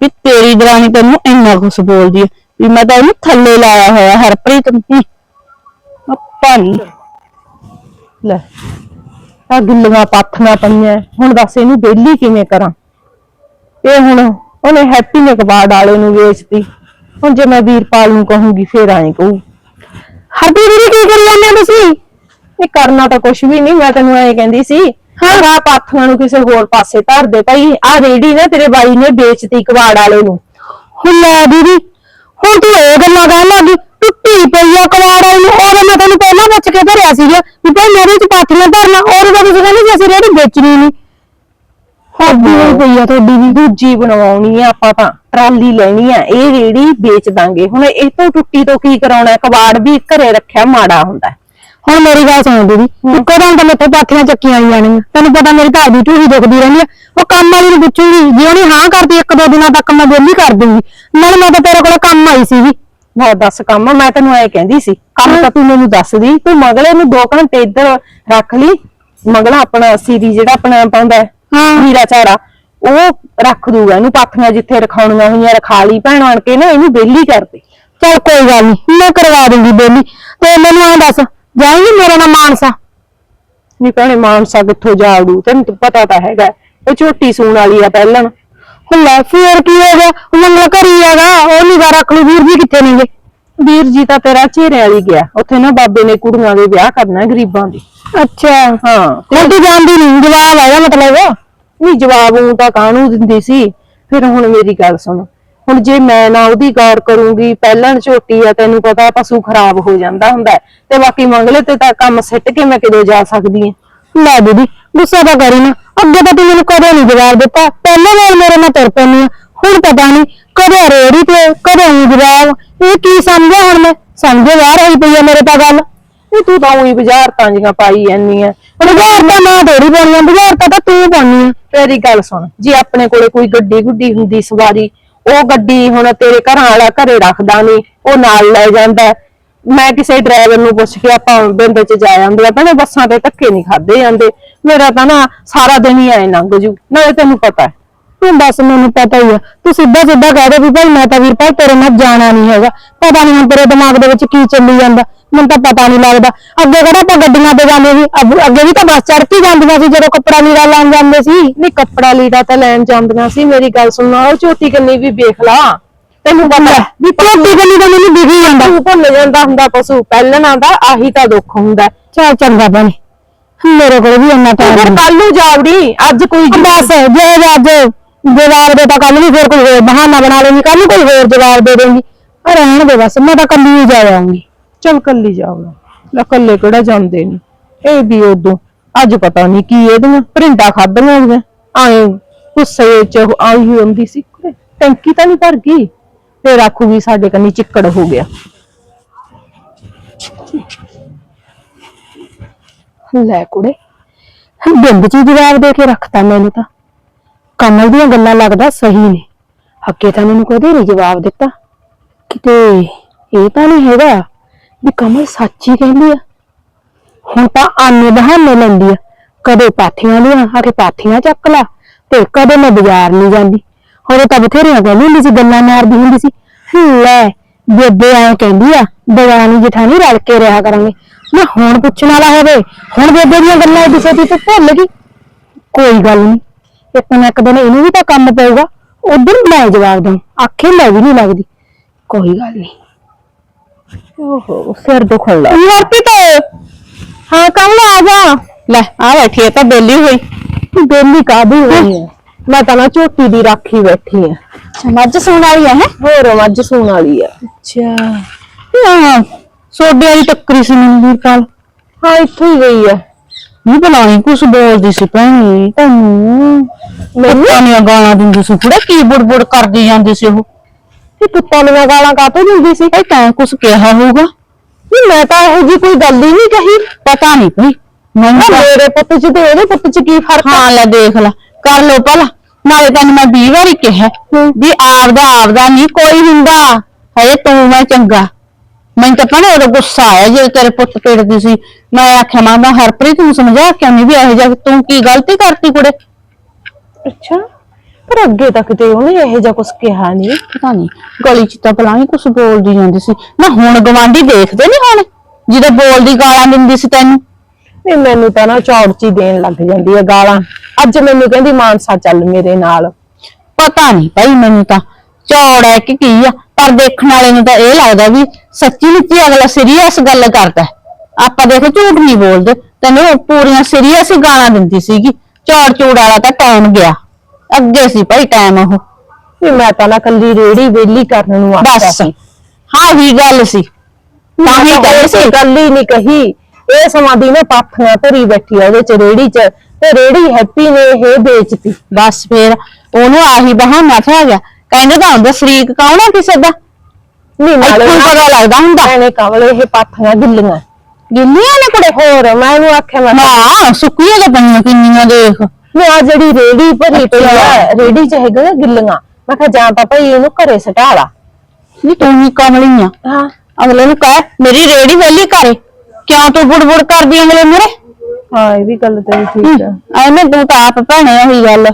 ਵੀ ਤੇਰੀ ਦਰਾਣੀ ਤੈਨੂੰ ਇੰਨਾ ਕੁਛ ਬੋਲਦੀ ਹੈ ਵੀ ਮੈਂ ਤਾਂ ਇਹਨੂੰ ਥੱਲੇ ਲਾਇਆ ਹੋਇਆ ਹਰਪ੍ਰੀਤ ਨੂੰ। ਨੀ। ਲੈ ਆ ਗਿੱਲੀਆਂ ਪਾਥੀਆਂ ਪਈਆਂ ਹੁਣ ਦੱਸ ਇਹਨੂੰ ਬੇਲੀ ਕਿਵੇਂ ਕਰਾਂ? ਇਹ ਹੁਣ ਉਹਨੇ ਹੈਪੀ ਨੇ ਕਬਾੜ ਵਾਲੇ ਨੂੰ ਵੇਚਤੀ। ਹੁਣ ਜੇ ਮੈਂ ਵੀਰਪਾਲ ਨੂੰ ਕਹੂੰਗੀ ਫੇਰ ਆਏ ਕਹੂ। ਹਰਪ੍ਰੀਤ ਦੀਦੀ ਕੀ ਕਰੀ ਜਾਂਦੇ ਹੋ ਤੁਸੀਂ? ਇਹ ਕਰਨਾ ਤਾਂ ਕੁਝ ਵੀ ਨਹੀਂ ਮੈਂ ਤੈਨੂੰ ਐਂ ਕਹਿੰਦੀ ਸੀ ਹਾਂ। ਪਾਥੀਆਂ ਨੂੰ ਕਿਸੇ ਹੋਰ ਪਾਸੇ ਧਰ ਦੇ ਭਾਈ। ਆ ਰੇੜੀ ਨਾ ਤੇਰੇ ਬਾਈ ਨੇ ਵੇਚਤੀ ਕਬਾੜ ਵਾਲੇ ਨੂੰ। ਹੁਣ ਲੈ ਦੀਦੀ ਹੁਣ ਤੂੰ ਇਹ ਗੱਲਾਂ ਕਹਿਣ ਲੱਗੀ ਟੁੱਟੀ ਪਈ ਆ ਕਬਾੜ ਵਾਲੀ ਨੂੰ। ਉਹਦੇ ਮੈਂ ਤੈਨੂੰ ਪਹਿਲਾਂ ਪੁੱਛ ਕੇ ਧਰਿਆ ਸੀਗਾ ਵੀ ਭਾਈ ਮੇਰੇ ਚ ਪਾਥੀਆਂ ਧਰਨਾ ਔਰ ਤਾਂ ਤੁਸੀਂ ਕਹਿੰਦੇ ਸੀ ਅਸੀਂ ਰੇੜੀ ਵੇਚਣੀ ਨਹੀਂ ਹੱਦ ਹੋਈ ਪਈ ਆ ਤੁਹਾਡੀ ਵੀ ਦੂਜੀ ਬਣਵਾਉਣੀ ਆ ਆਪਾਂ ਤਾਂ ਟਰਾਲੀ ਲੈਣੀ ਆ ਇਹ ਰੇੜੀ ਵੇਚ ਦਾਂਗੇ। ਹੁਣ ਇਹ ਤੋਂ ਟੁੱਟੀ ਤੋਂ ਕੀ ਕਰਾਉਣਾ? ਕਬਾੜ ਵੀ ਘਰੇ ਰੱਖਿਆ ਮਾੜਾ ਹੁੰਦਾ। ਹੈ। ਹੁਣ ਮੇਰੀ ਗੱਲ ਸੁਣ ਦੀਦੀ ਇੱਕੋ ਦਮ ਤਾਂ ਮੇਥੇ ਪਾਥੀਆਂ ਚੱਕੀਆਂ ਆਈ ਜਾਣੀਆਂ ਤੈਨੂੰ ਪਤਾ ਮੇਰੀ ਘਰ ਦੀ ਢੂਹੀ ਦੁਖਦੀ ਰਹਿੰਦੀ ਆ। ਉਹ ਕੰਮ ਵਾਲੀ ਨੂੰ ਪੁੱਛੂਗੀ ਜੇ ਉਹਨੇ ਹਾਂ ਕਰਦੀ ਇੱਕ ਦੋ ਦਿਨਾਂ ਤੱਕ ਮੈਂ ਵਿਹਲੀ ਕਰ ਦੂੰਗੀ। ਨਾਲ ਮੈਂ ਤਾਂ ਤੇਰੇ ਕੋਲ ਕੰਮ ਆਈ ਸੀਗੀ। ਬਹੁਤ ਦੱਸ ਕੰਮ ਮੈਂ ਤੈਨੂੰ ਐ ਕਹਿੰਦੀ ਸੀ ਕੰਮ ਤਾਂ ਤੂੰ ਮੈਨੂੰ ਦੱਸ ਦੀ ਤੂੰ ਮਗਲੇ ਨੂੰ 2 ਘੰਟੇ ਇੱਧਰ ਰੱਖ ਲਈ। ਮਗਲਾ ਆਪਣਾ ਸੀਰੀ ਜਿਹੜਾ ਆਪਣਾ ਪਾਉਂਦਾ ਹਾਂ। ਹੀਰਾ ਝਾੜਾ ਉਹ ਰੱਖ ਦੂਗਾ ਇਹਨੂੰ ਪਾਥੀਆਂ ਜਿੱਥੇ ਰਖਾਉਣੀਆਂ ਹੋਈਆਂ ਰਖਾ ਲਈ ਭੈਣ ਆਣ ਕੇ ਨਾ ਇਹਨੂੰ ਬੇਲੀ ਕਰ ਦੇ। ਚੱਲ ਕੋਈ ਗੱਲ ਨਹੀਂ ਮੈਂ ਕਰਵਾ ਦੂੰਗੀ ਬੇਲੀ ਤੇ ਮੈਨੂੰ ਐਂ ਦੱਸ ਜਾਏਂਗੀ ਮੇਰੇ ਨਾਲ ਮਾਨਸਾ? ਨੀ ਭੈਣੇ ਮਾਨਸਾ ਕਿੱਥੋਂ ਜਾੜੂ ਤੈਨੂੰ ਤਾਂ ਪਤਾ ਤਾਂ ਹੈਗਾ ਇਹ ਝੋਟੀ ਸੂਣ ਵਾਲੀ ਆ ਪਹਿਲਾਂ ਲੈ ਫੇਰ ਕੀ ਹੋ ਗਿਆ? ਉਹ ਮੰਗਲਾ ਘਰੀ ਹੈਗਾ ਉਹ ਨਿਗਾ ਰੱਖ ਲੂ ਵੀਰ ਜੀ ਕਿੱਥੇ ਨੇਗੇ ਵੀਰ ਜੀ ਤਾਂ ਤੇਰਾ ਚਿਹਰੇ ਵਾਲੀ ਗਿਆ ਉੱਥੇ ਨਾ ਬਾਬੇ ਨੇ ਕੁੜੀਆਂ ਦੇ ਵਿਆਹ ਕਰਨਾ ਗਰੀਬਾਂ ਦੇ। ਅੱਛਾ। ਹਾਂ। ਹੁਣ ਤੂੰ ਜਾਣਦੀ ਨਹੀਂ ਜਵਾਬ ਆਇਆ ਮਤਲਬ। ਨਹੀਂ ਜਵਾਬ ਉਹ ਤਾਂ ਕਾਹਨੂੰ ਦਿੰਦੀ ਸੀ? ਫਿਰ ਹੁਣ ਮੇਰੀ ਗੱਲ ਸੁਣ। ਹੁਣ ਜੇ ਮੈਂ ਨਾ ਉਹਦੀ ਗੌਰ ਕਰੂੰਗੀ ਪਹਿਲਾਂ ਝੋਟੀ ਆ ਤੈਨੂੰ ਪਤਾ ਪਸ਼ੂ ਖਰਾਬ ਹੋ ਜਾਂਦਾ ਹੁੰਦਾ ਹੈ, ਤੇ ਬਾਕੀ ਮੰਗਲੇ ਤੇ ਤਾਂ ਕੰਮ ਸਿੱਟ ਕੇ ਮੈਂ ਕਿਦੋਂ ਜਾ ਸਕਦੀ ਹਾਂ। ਲੈ ਦੀਦੀ ਗੁੱਸਾ ਤਾਂ ਕਰੀ ਨਾ। ਅੱਗੇ ਤਾਂ ਤੂੰ ਮੈਨੂੰ ਕਦੇ ਨਹੀਂ ਜਵਾਬ ਦਿੱਤਾ। ਪਹਿਲੇ ਵਾਰ ਮੇਰੇ ਨਾਲ ਤੁਰ ਪੈਣੀ ਆ। ਹੁਣ ਪਤਾ ਨਹੀਂ ਕਦੇ ਰੇੜੀ ਤੇ ਕਦੇ ਊਂ ਜਵਾਬ। ਇਹ ਕੀ ਸਮਝਿਆ ਹੁਣ ਮੈਂ? ਸਮਝੇ ਬਾਹਰ ਹੋਈ ਪਈ ਆ ਮੇਰੇ ਤਾਂ ਗੱਲ। ਇਹ ਤੂੰ ਤਾਂ ਉਹੀ ਬਾਜ਼ਾਰ ਜੀਆਂ ਪਾਈ ਜਾਂਦੀ ਆ। ਬਾਜ਼ਾਰ ਤਾਂ ਮੈਂ ਥੋੜੀ ਪਾਉਣੀ ਬਾਜ਼ਾਰ ਤਾਂ ਤਾਂ ਤੂੰ ਪਾਉਣੀ ਆ ਤੇਰੀ ਗੱਲ ਸੁਣ, ਜੇ ਆਪਣੇ ਕੋਲੇ ਕੋਈ ਗੱਡੀ ਗੁੱਡੀ ਹੁੰਦੀ ਸਵਾਰੀ, ਉਹ ਗੱਡੀ ਹੁਣ ਤੇਰੇ ਘਰਾਂ ਵਾਲਾ ਘਰੇ ਰੱਖਦਾ ਨਹੀਂ ਉਹ ਨਾਲ ਲੈ ਜਾਂਦਾ। ਮੈਂ ਕਿਸੇ ਡਰਾਈਵਰ ਨੂੰ ਪੁੱਛ ਕੇ ਆਪਾਂ ਬਿੰਦ ਚ ਜਾ ਜਾਂਦੇ ਆ ਭੈਣੇ ਬੱਸਾਂ ਤੇ ਧੱਕੇ ਨਹੀਂ ਖਾਦੇ ਜਾਂਦੇ। ਮੇਰਾ ਤਾਂ ਨਾ ਸਾਰਾ ਦਿਨ ਹੀ ਐ ਲੰਘ ਜੂ, ਨਾਲੇ ਤੈਨੂੰ ਪਤਾ ਹੈ। ਤੂੰ ਬਸ ਮੈਨੂੰ ਪਤਾ ਹੀ ਆ ਤੂੰ ਸਿੱਧਾ ਸਿੱਧਾ ਕਹਿ ਦੇ ਵੀ ਭਾਈ ਮੈਂ ਤਾਂ ਵੀਰ ਭਾਈ ਤੇਰੇ ਨਾਲ ਜਾਣਾ ਨਹੀਂ ਹੈਗਾ। ਪਤਾ ਨਹੀਂ ਹੁਣ ਤੇਰੇ ਦਿਮਾਗ ਦੇ ਵਿੱਚ ਕੀ ਚੱਲੀ ਜਾਂਦਾ। ਮੈਨੂੰ ਤਾਂ ਪਤਾ ਨਹੀਂ ਲੱਗਦਾ। ਅੱਗੇ ਕਿਹੜਾ ਆਪਾਂ ਗੱਡੀਆਂ ਤੇ ਜਾਂਦੇ ਸੀ? ਅੱਗ- ਅੱਗੇ ਵੀ ਤਾਂ ਬੱਸ ਚੜ੍ਹ ਕੇ ਜਾਂਦੀਆਂ ਸੀ ਜਦੋਂ ਕੱਪੜਾ ਲੀੜਾ ਲੈਣ ਜਾਂਦੇ ਸੀ। ਨਹੀਂ ਕੱਪੜਾ ਲੀੜਾ ਤਾਂ ਲੈਣ ਜਾਂਦੀਆਂ ਸੀ ਮੇਰੀ ਗੱਲ ਸੁਣਨਾ ਉਹ ਝੋਟੀ ਕੰਨੀ ਵੀ ਵੇਖ ਲਾ। ਤੈਨੂੰ ਪਤਾ ਵੀ ਝੋਟੀ ਗਲੀ ਦਾ ਮੈਨੂੰ ਦਿਖੀ ਜਾਂਦਾ। ਤੂੰ ਭੁੱਲ ਜਾਂਦਾ ਹੁੰਦਾ ਪਸ਼ੂ ਪਹਿਲਣਾ ਦਾ ਆਹੀ ਤਾਂ ਦੁੱਖ ਹੁੰਦਾ। ਚੱਲ ਚੰਗਾ ਬਣੇ ਮੇਰੇ ਕੋਲ ਵੀ ਇੰਨਾ ਟਾਈਮ ਪਰ ਕੱਲ ਨੂੰ ਜਾਵੜੀ ਅੱਜ ਕੋਈ ਬਸ ਜੇ ਅੱਜ ਜਵਾਬ ਦੇ ਤਾਂ ਕੱਲ ਵੀ ਫਿਰ ਕੋਈ ਹੋਰ ਬਹਾਨਾ ਬਣਾ ਲੈਂਦੀ ਕੱਲ ਨੂੰ ਕੋਈ ਹੋਰ ਜਵਾਬ ਦੇ ਦੇਂਗੀ ਪਰ ਰਹਿਣ ਦੇ ਬਸ ਮੈਂ ਤਾਂ ਕੱਲੀ ਹੀ ਜਾ ਆਉਂਗੀ। ਚਲ ਕੱਲੀ ਜਾਵੜਾ ਲੈ ਕੱਲੇ ਕਿਹੜਾ ਜਾਂਦੇ ਨੇ? ਇਹ ਵੀ ਉਦੋਂ ਅੱਜ ਪਤਾ ਨਹੀਂ ਕੀ ਇਹਦੀਆਂ ਭਰਿੰਡਾ ਖਾਧੀਆਂ ਹੋਈਆਂ। ਆਏ ਗੁੱਸੇ ਚ ਉਹ ਆਈ ਹੋਈ ਹੁੰਦੀ ਸੀ ਕੁੜੇ, ਟੈਂਕੀ ਤਾਂ ਨਹੀਂ ਭਰ ਗਈ? ਫੇਰ ਆਖੂਗੀ ਸਾਡੇ ਕੰਨੀ ਚਿੱਕੜ ਹੋ ਗਿਆ। ਲੈ ਕੁੜੇ ਬਿੰਦ ਚ ਜਵਾਬ ਦੇ ਕੇ ਰੱਖਤਾ ਮੈਨੂੰ ਤਾਂ। ਕਮਲ ਦੀਆਂ ਗੱਲਾਂ ਲੱਗਦਾ ਸਹੀ ਨੇ। ਅੱਗੇ ਤਾਂ ਮੈਨੂੰ ਕਦੇ ਨਹੀਂ ਜਵਾਬ ਦਿੱਤਾ। ਕਿਤੇ ਇਹ ਤਾਂ ਨਹੀਂ ਹੈਗਾ। ਵੀ ਕਮਲ ਸੱਚ ਹੀ ਕਹਿੰਦੀ ਆ। ਹੁਣ ਤਾਂ ਆਨੇ ਬਹਾਨੇ ਲੈਂਦੀ ਆ। ਕਦੇ ਪਾਥੀਆਂ ਲਿਆ, ਆ ਕੇ ਪਾਥੀਆਂ ਚੱਕ ਲਾ, ਤੇ ਕਦੇ ਮੈਂ ਬਾਜ਼ਾਰ ਨਹੀਂ ਜਾਂਦੀ। ਹੁਣ ਤਾਂ ਬਥੇਰੀਆਂ ਕਹਿੰਦੀ ਹੁੰਦੀ ਸੀ, ਗੱਲਾਂ ਮਾਰਦੀ ਹੁੰਦੀ ਸੀ। ਲੈ, ਬੇਬੇ ਐ ਕਹਿੰਦੀ ਆ, ਦਰਾਣੀ ਜਠਾਣੀ ਰਲ ਕੇ ਰਿਹਾ ਕਰਾਂਗੇ। ਮੈਂ ਹੁਣ ਪੁੱਛਣ ਵਾਲਾ ਹੋਵੇ, ਹੁਣ ਬੇਬੇ ਦੀਆਂ ਗੱਲਾਂ ਕਿਸੇ ਦੀ ਤੇ ਭੁੱਲ ਗਈ। ਕੋਈ ਗੱਲ ਨਹੀਂ, ਇੱਕ ਨਾ ਇੱਕ ਦਿਨ ਇਹਨੂੰ ਵੀ ਤਾਂ ਕੰਮ ਪਊਗਾ। ਉਧਰ ਮੈਂ ਜਵਾਬ ਦਾਂ ਆਖੇ ਮੈਂ ਵੀ ਨਹੀਂ ਲੱਗਦੀ। ਕੋਈ ਗੱਲ ਨਹੀਂ। ਓਹੋ ਸਿਰ ਦੁਖਣ ਲੱਗ ਯਾਰਪੀ ਤੇ ਹਾਂ ਕੰਮ ਆ ਜਾ ਲੈ ਆ ਬੈਠੀ ਹੈ ਤਾਂ ਬੇਲੀ ਹੋਈ ਬੇਲੀ ਕਾਦੀ ਹੋਈ ਹੈ ਮੈਂ ਤਾਂ ਨਾ ਝੋਟੀ ਦੀ ਰਾਖੀ ਬੈਠੀ ਆ ਅੱਛਾ ਮੱਝ ਸੂਣ ਵਾਲੀ ਹੈ ਹੋਰ ਮੱਝ ਸੂਣ ਵਾਲੀ ਆ ਅੱਛਾ ਹਾਂ ਸੋਡੇ ਵਾਲੀ ਟੱਕਰੀ ਸੀ ਮੈਨੂੰ ਵੀਰ ਕਾਲ ਹਾਂ ਇੱਥੋਂ ਹੀ ਗਈ ਆ ਨਹੀਂ ਬੁਲਾਈ ਕੁਛ ਬੋਲਦੀ ਸੀ ਭੈਣੀ ਤੈਨੂੰ ਮੈਨੂੰ ਨਹੀਂ ਗਾਲਾਂ ਦਿੰਦੀ ਸੀ ਕੁੜੇ ਕੀ ਬੁੜਬੁੜ ਉਹ ਤੇ ਕੁੱਤਾਂ ਦੀਆਂ ਗਾਲਾਂ ਕਾਤੋਂ ਦਿੰਦੀ ਸੀ? ਇਹ ਤਾਂ ਕੁਛ ਕਿਹਾ ਹੋਊਗਾ? ਨਹੀਂ ਮੈਂ ਤਾਂ ਇਹੋ ਜੀ ਕੋਈ ਗੱਲ ਹੀ ਨਹੀਂ ਕਹੀ। ਪਤਾ ਨਹੀਂ ਭਈ ਮੈਨੂੰ ਤਾਂ- ਮੇਰੇ ਪੁੱਤ ਚ ਤੇ ਉਹਦੇ ਪੁੱਤ ਚ ਕੀ ਫ਼ਰਕ ਆ? ਹਾਂ ਲੈ ਦੇਖ ਲੈ ਕਰ ਲੋ ਭਲਾ। ਨਾਲੇ ਤੈਨੂੰ ਮੈਂ 20 ਵਾਰੀ ਕਿਹਾ ਵੀ ਆਪਦਾ ਆਪਦਾ ਨਹੀਂ ਕੋਈ ਹੁੰਦਾ। ਹਏ ਤੂੰ ਮੈਂ ਚੰਗਾ। ਮੈਨੂੰ ਤਾਂ ਭੈਣੇ ਉਹਦਾ ਗੁੱਸਾ ਆਇਆ ਜੇ ਤੇਰੇ ਪੁੱਤ ਪੇੜਦੀ ਸੀ। ਮੈਂ ਆਖਿਆ ਮਾਂ ਮੈਂ ਹਰਪ੍ਰੀਤ ਨੂੰ ਸਮਝਾ ਕੇ ਨਹੀਂ ਵੀ ਇਹੋ ਜਿਹਾ ਤੂੰ ਕੀ ਗਲਤੀ ਕਰਤੀ ਕੁੜੇ? ਅੱਛਾ। ਪਰ ਅੱਗੇ ਤੱਕ ਤੇ ਉਹਨੇ ਇਹੋ ਜਿਹਾ ਕੁਝ ਕਿਹਾ ਨਹੀਂ ਪਤਾ ਨਹੀਂ ਗਲੀ ਚ ਤਾਂ ਭਲਾ ਹੀ ਕੁਝ ਬੋਲਦੀ ਜਾਂਦੀ ਸੀ। ਨਾ ਹੁਣ ਗਵਾਂਢੀ ਦੇਖਦੇ ਨਹੀਂ ਹੁਣ ਜਦੋਂ ਬੋਲਦੀ ਗਾਲਾਂ ਦਿੰਦੀ ਸੀ ਤੈਨੂੰ। ਨਹੀਂ ਮੈਨੂੰ ਤਾਂ ਨਾ ਚੌੜਚੀ ਦੇਣ ਲੱਗ ਜਾਂਦੀ ਹੈ ਗਾਲਾਂ। ਅੱਜ ਮੈਨੂੰ ਕਹਿੰਦੀ ਮਾਨਸਾ ਚੱਲ ਮੇਰੇ ਨਾਲ। ਪਤਾ ਨਹੀਂ ਭਾਈ ਮੈਨੂੰ ਤਾਂ ਚੌੜ ਹੈ ਕਿ ਕੀ ਆ ਪਰ ਦੇਖਣ ਵਾਲੇ ਨੂੰ ਤਾਂ ਇਹ ਲੱਗਦਾ ਵੀ ਸੱਚੀ ਮੁੱਚੀ ਅਗਲਾ ਸੀਰੀਅਸ ਗੱਲ ਕਰਦਾ ਹੈ। ਆਪਾਂ ਦੇਖੋ ਝੂਠ ਨਹੀਂ ਬੋਲਦੇ ਤੈਨੂੰ ਪੂਰੀਆਂ ਸੀਰੀਅਸ ਗਾਲਾਂ ਦਿੰਦੀ ਸੀਗੀ। ਚੌੜ ਚੂੜ ਵਾਲਾ ਤਾਂ ਟਾਈਮ ਗਿਆ। ਅੱਗੇ ਸੀ ਭਾਈ ਟਾਈਮ ਉਹ। ਵੀ ਮੈਂ ਤਾਂ ਨਾ ਕੱਲੀ ਰੇੜੀ ਵੇਲੀ ਕਰਨ ਨੂੰ ਆਖਿਆ ਬਸ। ਸੀ। ਹਾਂ ਹੀ ਗੱਲ ਸੀ। ਤਾਂ ਹੀ ਕਹਿੰਦੇ ਸੀ। ਗੱਲ ਹੀ ਨਹੀਂ ਕਹੀ। ਇਹ ਸਮਾਂ ਦੀ ਨਾ ਪਾਥੀਆਂ ਧਰੀ ਬੈਠੀ ਆ ਉਹਦੇ ਚ ਰੇੜੀ ਚ। ਤੇ ਰੇੜੀ ਹੈਪੀ ਨੇ ਇਹ ਵੇਚਤੀ। ਬਸ ਫੇਰ ਉਹਨੂੰ ਆਹੀ ਬਹਾਨਾ ਥਾ ਗਿਆ। ਕਹਿੰਦੇ ਤਾਂ ਹੁੰਦਾ ਸ਼ਰੀਕ ਕੌਣ ਆ ਕਿਸੇ ਦਾ? ਨਹੀਂ ਨਾਲੇ ਇੱਥੋਂ ਪਤਾ ਲੱਗਦਾ ਹੁੰਦਾ। ਭੈਣੇ ਕਮਲੇ ਇਹ ਪਾਥੀਆਂ ਗਿੱਲੀਆਂ। ਗਿੱਲੀਆਂ ਨੇ ਕੁੜੇ ਹੋਰ ਮੈਂ ਇਹਨੂੰ ਆਖਿਆ ਮੈਂ ਨਾ ਸੁੱਕੀਆਂ ਤਾਂ ਪਈਆਂ ਕਿੰਨੀਆਂ ਦੇਖ। ਮੈਂ ਆ ਜਿਹੜੀ ਰੇੜੀ ਭਰੀ ਪਈ ਆ ਰੇੜੀ ਚ ਹੈਗਾ ਗਿੱਲੀਆਂ। ਮੈਂ ਕਿਹਾ ਜਾਂ ਤਾਂ ਭਾਈ ਇਹਨੂੰ ਘਰੇ ਸਟਾ ਲਾ। ਨਹੀਂ ਤੂੰ ਹੀ ਕਮਲੀ ਆ। ਹਾਂ। ਅਗਲੇ ਨੂੰ ਕਹਿ ਮੇਰੀ ਰੇੜੀ ਵੇਲੀ ਕਰੇ ਕਿਉਂ ਤੂੰ ਬੁੜਬੁੜ ਕਰਦੀ ਅਗਲੇ ਮੇਰੇ ਹਾਂ ਇਹ ਵੀ ਗੱਲ ਤੇਰੀ ਠੀਕ ਆ। ਐਵੇਂ ਤੂੰ ਤਾਂ ਆਪ ਭੈਣੇ ਉਹੀ ਗੱਲ।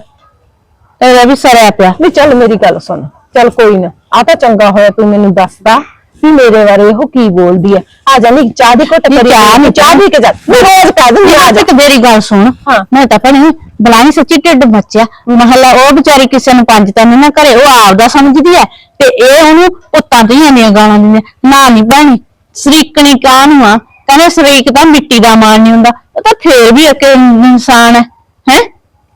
ਤੇਰਾ ਵੀ ਸਰਿਆ ਪਿਆ। ਵੀ ਚੱਲ ਮੇਰੀ ਗੱਲ ਸੁਣ। ਚੱਲ ਕੋਈ ਨਾ ਆ ਤਾਂ ਚੰਗਾ ਹੋਇਆ ਤੂੰ ਮੈਨੂੰ ਦੱਸਦਾ। ਵੀ ਮੇਰੇ ਬਾਰੇ ਉਹ ਕੀ ਬੋਲਦੀ ਆ? ਆ ਜਾ ਨੀ ਚਾਹ ਦੀ ਘੁੱਟ ਨੀ ਕਰੀ ਚਾਹ ਨੀ ਚਾਹ ਦੀ ਕੇ ਜਾ। ਮੈਂ ਰੋਜ਼ ਕਹਿ ਦਿੰਦੀ ਆ ਜਾ। ਤੇ ਮੇਰੀ ਗੱਲ ਸੁਣ। ਹਾਂ। ਮੈਂ ਤਾਂ ਭੈਣੇ ਬਲਾਈ ਸੱਚੀ ਢਿੱਡ ਮੱਚਿਆ ਮਹੱਲਾ ਉਹ ਵਿਚਾਰੀ ਕਿਸੇ ਨੂੰ ਪੰਜ ਤਾਂ ਨਾ ਘਰੇ ਉਹ ਆਪਦਾ ਸਮਝਦੀ ਐ ਤੇ ਇਹ ਉਹਨੂੰ ਪੁੱਤਾਂ ਦੀਆਂ ਦੀਆਂ ਗਾਲਾਂ ਦਿੰਦੇ ਨਾ ਨਹੀਂ ਭੈਣੀ ਸਰੀਕਣੀ ਕਾਹਨੂੰ ਆ। ਕਹਿੰਦੇ ਸਰੀਕ ਤਾਂ ਮਿੱਟੀ ਦਾ ਮਾਨ ਨਹੀਂ ਹੁੰਦਾ। ਉਹ ਤਾਂ ਫੇਰ ਵੀ ਇੱਕ ਇਨਸਾਨ ਹੈ ਹੈ?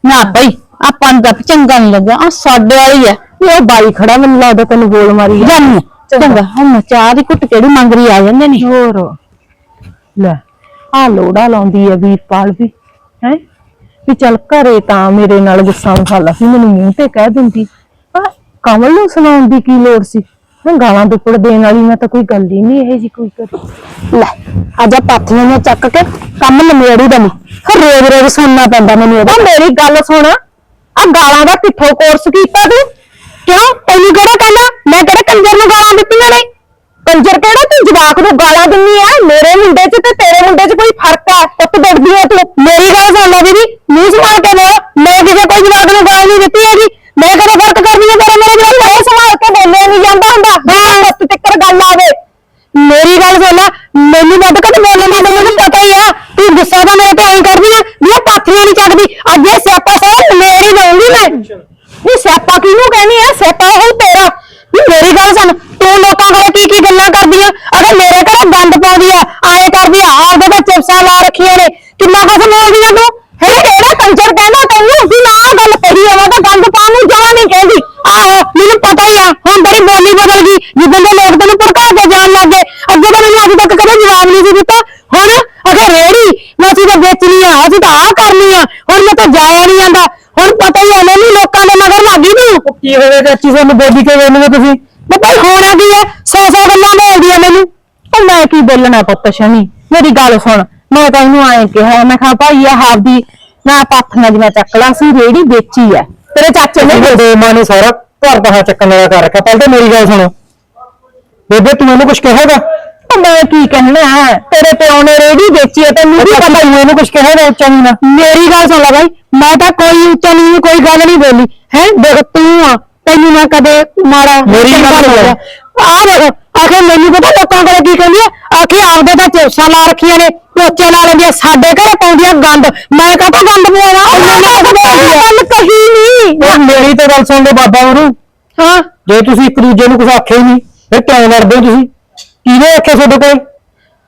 ਨਾ ਭਾਈ ਆਪਾਂ ਨੂੰ ਤਾਂ ਚੰਗਾ ਨਹੀਂ ਲੱਗਿਆ। ਆ ਸਾਡੇ ਵਾਲੀ ਵੀ ਉਹ ਬਾਈ ਖੜਾ ਮੈਨੂੰ ਲੱਗਦਾ ਤੈਨੂੰ ਬੋਲ ਮਾਰੀ ਆ। ਜਾਨੀ ਚੰਗਾ ਹੁਣ ਚਾਹ ਦੀ ਘੁੱਟ ਕਿਹੜੀ ਮੰਗ ਰਹੀ ਆ ਜਾਂਦੇ ਨੇ? ਹੋਰ। ਲੈ ਆ ਲੋੜਾ ਲਾਉਂਦੀ ਆ ਵੀਰਪਾਲ ਵੀ ਹੈ? ਵੀ ਚੱਲ ਘਰੇ ਤਾਂ ਮੇਰੇ ਨਾਲ ਗੁੱਸਾ ਮਸਾਲਾ ਸੀ ਮੈਨੂੰ ਮੂੰਹ ਤੇ ਕਹਿ ਦਿੰਦੀ। ਆ ਕਮਲ ਨੂੰ ਸੁਣਾਉਣ ਦੀ ਕੀ ਲੋੜ ਸੀ? ਮੈਂ ਗਾਲਾਂ ਦੁੱਪੜ ਦੇਣ ਵਾਲੀ ਮੈਂ ਤਾਂ ਕੋਈ ਗੱਲ ਹੀ ਨਹੀਂ ਇਹ ਜੀ ਕੋਈ ਕਰੀ। ਲੈ ਆਜਾ ਪਾਥੀਆਂ ਨੂੰ ਚੱਕ ਕੇ ਕੰਮ ਨਮੇੜੀ ਫਿਰ ਰੋਜ਼ ਰੋਜ਼ ਸੁਣਨਾ ਪੈਂਦਾ ਮੈਨੂੰ ਇਹਦਾ ਮੇਰੀ ਗੱਲ ਸੁਣ। ਆ ਗਾਲਾਂ ਦਾ ਕਿੱਥੋਂ ਕੋਰਸ ਕੀਤਾ ਤੂੰ? ਕਿਉਂ? ਤੈਨੂੰ ਕਿਹੜਾ ਕਹਿੰਦਾ? ਮੈਂ ਕਿਹੜੇ ਕੰਜਰ ਨੂੰ ਗਾਲਾਂ ਦਿੱਤੀਆਂ ਨੇ। ਕੰਜਰ ਕਿਹੜਾ? ਤੂੰ ਜਵਾਕ ਨੂੰ ਗਾਲਾਂ ਦਿੰਨੀ ਆ। ਮੇਰੇ ਮੁੰਡੇ 'ਚ ਤੇ ਤੇਰੇ ਮੁੰਡੇ 'ਚ ਕੋਈ ਫ਼ਰਕ ਆ। ਪੁੱਤ ਡੜਦੀ ਆ ਤੂੰ। ਮੇਰੀ ਗੱਲ ਸੁਣ ਲੈ ਦੀਦੀ। ਮੂੰਹ ਸੰਭਾਲ ਕੇ ਬੋਲ। ਮੈਂ ਕਿਸੇ ਕੋਈ ਜਵਾਬ ਨੂੰ ਗਾਲ ਨਹੀਂ ਦਿੱਤੀ ਹੈਗੀ। ਮੈਂ ਕਦੇ ਫ਼ਰਕ ਕਰਦੀ ਤੇਰੇ ਮੇਰੇ ਜਵਾਬ ਇਹ ਸੰਭਾਲ ਕੇ ਬੋਲਿਆ ਨਹੀਂ ਜਾਂਦਾ ਹੁੰਦਾ। ਹਾਂ। ਪੁੱਤ ਟਿੱਕਰ ਗੱਲ ਆਵੇ। ਮੇਰੀ ਗੱਲ ਸੁਣ ਲੈ ਮੈਨੂੰ ਨਹੀਂ ਚੱਕਦੀ ਅੱਜ ਇਹ ਸਿਆਪਾ ਸਾਰਾ ਮੇਰੀ ਜਾਊਂਗੀ ਮੈਂ ਇਹ ਸਿਆਪਾ ਕਿਹਨੂੰ ਕਹਿੰਦੀ ਆ ਸਿਆਪਾ ਉਹ ਤੇਰਾ ਵੀ ਮੇਰੀ ਗੱਲ ਸੁਣ ਤੂੰ ਲੋਕਾਂ ਕੋਲ ਕੀ ਕੀ ਗੱਲਾਂ ਕਰਦੀਆਂ ਅਗਰ ਮੇਰੇ ਘਰ ਗੰਦ ਪਾਉਂਦੀ ਆ ਆਏ ਕਰਦੀ ਆ ਆਪਦੇ ਤਾਂ ਚਿਪਸਾਂ ਲਾ ਰੱਖੀਆਂ ਨੇ ਕਿੰਨਾ ਕੁਝ ਬੋਲਦੀ ਆ ਤੂੰ ਹੈ ਕਿਹੜਾ ਕੰਜਰ ਕਹਿੰਦਾ ਤੈਨੂੰ ਵੀ ਨਾ ਆਹ ਗੱਲ ਕਹੀ ਆ ਮੈਂ ਤਾਂ ਗੰਦ ਪਾਉਣ ਨੂੰ ਜਮਾ ਨਹੀਂ ਕਹਿੰਦੀ ਆਹੋ ਮੈਨੂੰ ਪਤਾ ਹੀ ਆ ਹੁਣ ਤੇਰੀ ਬੋਲੀ ਬਦਲ ਗਈ ਜਿੱਦਾਂ ਦੇ ਲੋਕ ਤੈਨੂੰ ਭੜਕਾ ਕੇ ਜਾਣ ਲੱਗ ਗਏ ਅੱਗੇ ਤਾਂ ਮੈਨੂੰ ਅੱਜ ਤੱਕ ਕਦੇ ਜਵਾਬ ਨਹੀਂ ਸੀ ਦਿੱਤਾ ਹੁਣ ਅਗਰ ਰੇੜੀ ਮੈਂ ਅਸੀਂ ਤਾਂ ਵੇਚਣੀ ਆ ਅਸੀਂ ਤਾਂ ਆਹ ਕਰਨੀ ਆ ਹੁਣ ਮੈਂ ਤਾਂ ਜਾਇਆ ਨਹੀਂ ਜਾਂਦਾ ਹੁਣ ਪਤਾ ਹੀ ਆ ਮੈਨੂੰ ਲੋਕਾਂ ਦੇ ਮਗਰ ਲੱਗ ਗਈ ਤੂੰ ਕੀ ਹੋਵੇ ਚਾਚੀ ਤੁਹਾਨੂੰ ਬੋਲੀ ਕੇ ਵੇਲੋਗੇ ਤੁਸੀਂ? ਮੈਂ ਭਾਈ ਹੋਣਾ ਕੀ ਹੈ ਸੌ ਸੌ ਗੱਲਾਂ ਬੋਲਦੀ ਆ ਮੈਨੂੰ। ਉਹ ਮੈਂ ਕੀ ਬੋਲਣਾ ਪੁੱਤ ਸ਼ਨੀ? ਮੇਰੀ ਗੱਲ ਸੁਣ ਮੈਂ ਤਾਂ ਇਹਨੂੰ ਆਏ ਕਿਹਾ ਮੈਂ ਕਿਹਾ ਭਾਈ ਆ ਆਪਦੀ ਨਾ ਪਾਥੀਆਂ ਜਿਹਾ ਚੱਕ ਲਾ ਸੀ ਰੇੜੀ ਵੇਚੀ ਐ ਤੇਰੇ ਚਾਚੇ ਨੇ ਦੇ ਮਾਂ ਨੇ ਸਾਰਾ। ਘਰ ਦਾ ਚੱਕਣ ਵਾਲਾ ਕਰ ਰੱਖਿਆ। ਪਹਿਲਾਂ ਤਾਂ ਮੇਰੀ ਗੱਲ ਸੁਣੋ। ਬੇਬੇ ਤੂੰ ਇਹਨੂੰ ਕੁਝ ਕਹੇਗਾ? ਮੈਂ ਕੀ ਕਹਿਣਾ ਹੈ? ਤੇਰੇ ਪਿਓ ਨੇ ਰੇੜੀ ਵੇਚੀ ਐ ਤੈਨੂੰ ਵੀ ਪਤਾ ਤੂੰ ਇਹਨੂੰ ਕੁਝ ਕਹੇਗਾ ਉੱਚਾ ਨਹੀਂ ਨਾ। ਮੇਰੀ ਗੱਲ ਸੁਣ ਲੈ ਭਾਈ ਮੈਂ ਤਾਂ ਕੋਈ ਉੱਚਾ ਨਹੀਂ ਕੋਈ ਗੱਲ ਨਹੀਂ ਬੋਲੀ। ਹੈ? ਦੇਖ ਤੂੰ ਆ ਤੈਨੂੰ ਮੈਂ ਕਦੇ ਮਾੜਾ ਮੇਰੀ ਗੱਲ ਚੰਗਾ ਸੁਣ ਲੈ। ਬੋਲਿਆ। ਆਹ ਦੇਖ ਆਖੇ ਮੈਨੂੰ ਪਤਾ ਲੋਕਾਂ ਕੋਲ ਕੀ ਕਹਿੰਦੀ ਆ? ਆਖੇ ਆਪਦੇ ਤਾਂ ਚੇਸਾਂ ਲਾ ਰੱਖੀਆਂ ਨੇ ਪੋਚੇ ਲਾ ਲੈਂਦੀਆਂ ਸਾਡੇ ਘਰੇ ਪਾਉਂਦੀਆਂ ਗੰਦ। ਮੈਂ ਕਾਹਤੋਂ ਗੰਦ ਪਵਾਵਾਂ ਉਹਨਾਂ ਨੇ ਗੱਲ ਕਹੀ ਨਹੀਂ ਮੇਰੀ ਤੇ ਗੱਲ ਸੁਣ ਲਓ ਬਾਬਾ ਗੁਰੂ ਹਾਂ। ਜੇ ਤੁਸੀਂ ਇੱਕ ਦੂਜੇ ਨੂੰ ਕੁਝ ਆਖਿਆ ਹੀ ਨਹੀਂ ਫਿਰ ਕਿਉਂ ਲੜਦੇ ਹੋ ਤੁਸੀਂ? ਕਿਹਨੇ ਆਖਿਆ ਤੁਹਾਡੇ ਕੋਲ?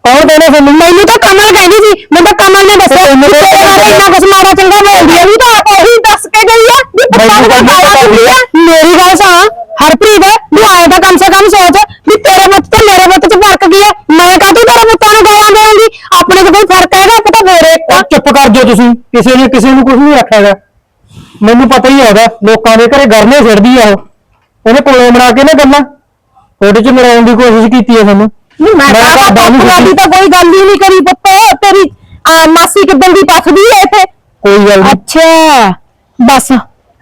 ਕੌਣ ਕਹਿੰਦਾ ਤੁਹਾਨੂੰ? ਮੈਨੂੰ ਤਾਂ ਕਮਲ ਕਹਿੰਦੀ ਸੀ। ਮੈਨੂੰ ਤਾਂ ਕਮਲ ਨੇ ਦੱਸਿਆ। ਤੈਨੂੰ ਤਾਂ ਇੰਨਾ ਕੁਝ ਮਾੜਾ ਚੰਗਾ ਬੋਲਦੀ ਆ। ਵੀ ਤਾਂ ਉਹੀ ਦੱਸ ਕੇ ਗਈ ਆ ਵੀ ਪਤਾ ਨਹੀਂ ਮੇਰੀ ਗੱਲ ਸੁਣ। ਹਰਪ੍ਰੀਤ ਤੂੰ ਆਏ ਤਾਂ ਕਮ ਸੇ ਕਮ ਸੋਚ ਵੀ ਤੇਰੇ ਮੁੱਤ ਤੇ ਮੇਰੇ ਮੁੱਤ 'ਚ ਫ਼ਰਕ ਕੀ ਆ? ਮੈਂ ਕਾਹਤੋਂ ਤੇਰੇ ਮੁੱਤਾਂ ਨੂੰ ਗਾਲਾਂ ਦੇਵਾਂਗੀ? ਆਪਣੇ 'ਚ ਕੋਈ ਫ਼ਰਕ ਹੈਗਾ? ਪਤਾ ਮੇਰੇ ਉਹ ਚੁੱਪ ਕਰ ਜਾਓ ਤੁਸੀਂ। ਕਿਸੇ ਨੇ ਕਿਸੇ ਨੂੰ ਕੁਝ ਨਹੀਂ ਆਖਿਆਗਾ ਮੈਨੂੰ ਪਤਾ ਹੀ ਹੈਗਾ ਲੋਕਾਂ ਦੇ ਘਰੇ ਗਰਨੇ ਛੱਡਦੀ ਆ ਉਹ। ਉਹਨੇ ਕੋਲੋਂ ਬਣਾ ਕੇ ਨਾ ਗੱਲਾਂ। ਤੁਹਾਡੇ ਚ ਮਰਾਉਣ ਦੀ ਕੋਸ਼ਿਸ਼ ਕੀਤੀ ਹੈ ਤੁਹਾਨੂੰ ਨਹੀਂ ਮੈਂ ਮੈਂ ਤਾਂ ਤਾਂ ਬਾਪੂ ਦੀ ਤਾਂ ਕੋਈ ਗੱਲ ਹੀ ਨਹੀਂ ਕਰੀ ਪੁੱਤ। ਤੇਰੀ ਆ, ਮਾਸੀ ਕਿੱਦਾਂ ਦੀ ਪੱਖਦੀ ਐ ਇੱਥੇ? ਕੋਈ ਗੱਲ ਨਹੀਂ। ਅੱਛਾ ਬਸ।